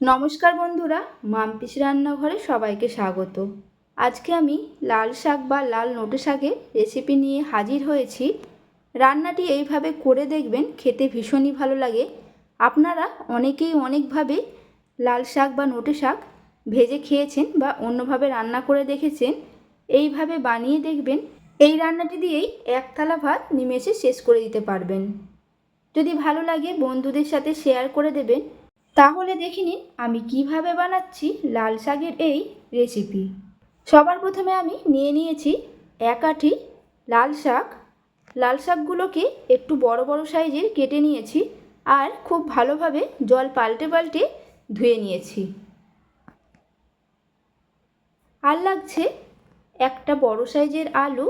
নমস্কার বন্ধুরা, মামপিস রান্নাঘরে সবাইকে স্বাগত। আজকে আমি লাল শাক বা লাল নোটে শাকের রেসিপি নিয়ে হাজির হয়েছি। রান্নাটি এইভাবে করে দেখবেন, খেতে ভীষণই ভালো লাগে। আপনারা অনেকেই অনেকভাবে লাল শাক বা নোটে শাক ভেজে খেয়েছেন বা অন্যভাবে রান্না করে দেখেছেন, এইভাবে বানিয়ে দেখবেন। এই রান্নাটি দিয়েই এক থালা ভাত নিমেষে শেষ করে দিতে পারবেন। যদি ভালো লাগে বন্ধুদের সাথে শেয়ার করে দেবেন তাহলে দেখে নিন আমি কীভাবে বানাচ্ছি লাল শাকের এই রেসিপি সবার প্রথমে আমি নিয়ে নিয়েছি এক আঁটি লাল শাক। লাল শাকগুলোকে একটু বড় বড় সাইজের কেটে নিয়েছি আর খুব ভালোভাবে জল পাল্টে পাল্টে ধুয়ে নিয়েছি। আর লাগছে একটা বড় সাইজের আলু,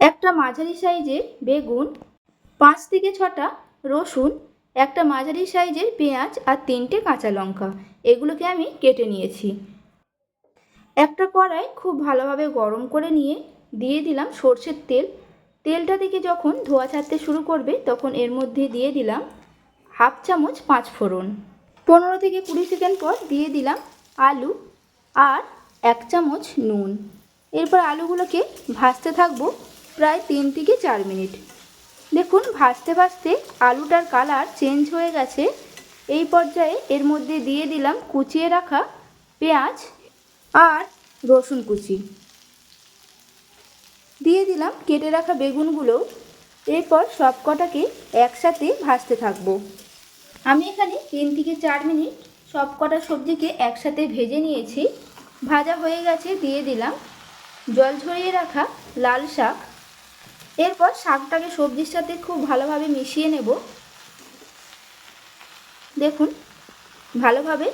একটা মাঝারি সাইজের বেগুন, পাঁচ থেকে ছটা রসুন একটা মাঝারি সাইজের পেঁয়াজ আর তিনটে কাঁচা লঙ্কা। এগুলোকে আমি কেটে নিয়েছি। একটা কড়াই খুব ভালোভাবে গরম করে নিয়ে দিয়ে দিলাম সর্ষের তেল। তেলটা থেকে যখন ধোয়া ছাড়তে শুরু করবে, তখন এর মধ্যে দিয়ে দিলাম হাফ চামচ পাঁচ ফোড়ন। পনেরো থেকে কুড়ি সেকেন্ড পর দিয়ে দিলাম আলু আর এক চামচ নুন। এরপর আলুগুলোকে ভাজতে থাকব প্রায় তিন থেকে চার মিনিট। দেখুন, ভাজতে ভাজতে আলুটার কালার চেঞ্জ হয়ে গেছে। এই পর্যায়ে এর মধ্যে দিয়ে দিলাম কুচিয়ে রাখা পেঁয়াজ আর রসুন কুচি। দিয়ে দিলাম কেটে রাখা বেগুনগুলো। এরপর সব কটাকে একসাথে ভাজতে থাকব। আমি এখানে তিন থেকে চার মিনিট সব কটা সবজিকে একসাথে ভেজে নিয়েছি। ভাজা হয়ে গেছে, দিয়ে দিলাম জল ঝরিয়ে রাখা লাল শাক। এরপর শাকটাকে সবজির সাথে খুব ভালোভাবে মিশিয়ে নেব। দেখুন, ভালোভাবে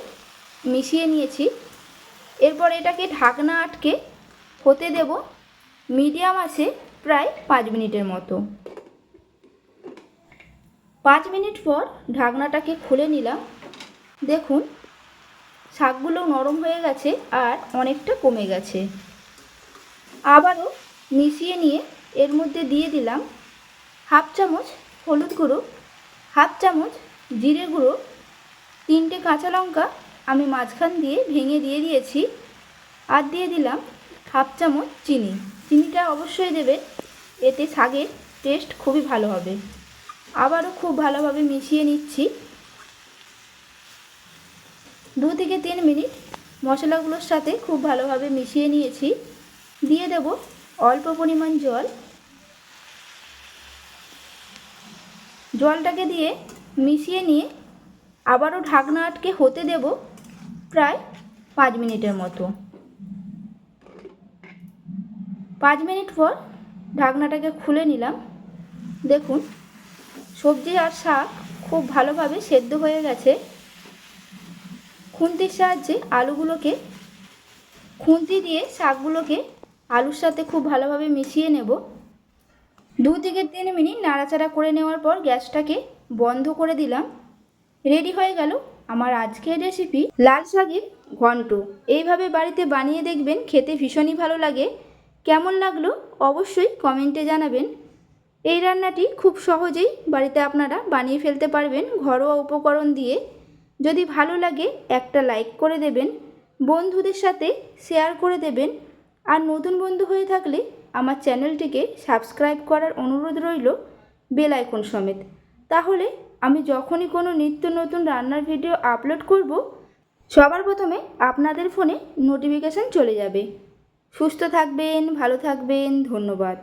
মিশিয়ে নিয়েছি। এরপর এটাকে ঢাকনা আটকে হতে দেব মিডিয়াম আছে প্রায় পাঁচ মিনিটের মতো। পাঁচ মিনিট পর ঢাকনাটাকে খুলে নিলাম। দেখুন, শাকগুলো নরম হয়ে গেছে আর অনেকটা কমে গেছে। আবারও মিশিয়ে নিয়ে এর মধ্যে দিয়ে দিলাম হাফ চামচ হলুদ গুঁড়ো, হাফ চামচ জিরে গুঁড়ো, তিনটে কাঁচা লঙ্কা আমি মাঝখান দিয়ে ভেঙে দিয়ে দিয়েছি আর দিয়ে দিলাম হাফ চামচ চিনি। চিনিটা অবশ্যই দেবে, এতে শাকের টেস্ট খুবই ভালো হবে। আবারও খুব ভালোভাবে মিশিয়ে নিচ্ছি। দু থেকে তিন মিনিট মশলাগুলোর সাথে খুব ভালোভাবে মিশিয়ে নিয়েছি। দিয়ে দেব অল্প পরিমাণ জল। জলটাকে দিয়ে মিশিয়ে নিয়ে আবারও ঢাকনা আটকে হতে দেব প্রায় পাঁচ মিনিটের মতো। পাঁচ মিনিট পর ঢাকনাটাকে খুলে নিলাম। দেখুন, সবজি আর শাক খুব ভালোভাবে সেদ্ধ হয়ে গেছে। খুন্তির সাহায্যে আলুগুলোকে খুন্তি দিয়ে শাকগুলোকে আলুর সাথে খুব ভালোভাবে মিশিয়ে নেব। দু থেকে তিন মিনিট নাড়াচাড়া করে নেওয়ার পর গ্যাসটাকে বন্ধ করে দিলাম। রেডি হয়ে গেল আমার আজকের রেসিপি লাল শাকের ঘন্ট। এইভাবে বাড়িতে বানিয়ে দেখবেন খেতে ভীষণই ভালো লাগে। কেমন লাগল অবশ্যই কমেন্টে জানাবেন। এই রান্নাটি খুব সহজেই বাড়িতে আপনারা বানিয়ে ফেলতে পারবেন ঘরোয়া উপকরণ দিয়ে। যদি ভালো লাগে একটা লাইক করে দেবেন। বন্ধুদের সাথে শেয়ার করে দেবেন। আর নতুন বন্ধু হয়ে থাকলে আমার চ্যানেলটিকে সাবস্ক্রাইব করার অনুরোধ রইল বেল আইকন সমেত। তাহলে আমি যখনই কোনো নিত্য নতুন রান্নার ভিডিও আপলোড করব, সবার প্রথমে আপনাদের ফোনে নোটিফিকেশান চলে যাবে। সুস্থ থাকবেন, ভালো থাকবেন, ধন্যবাদ।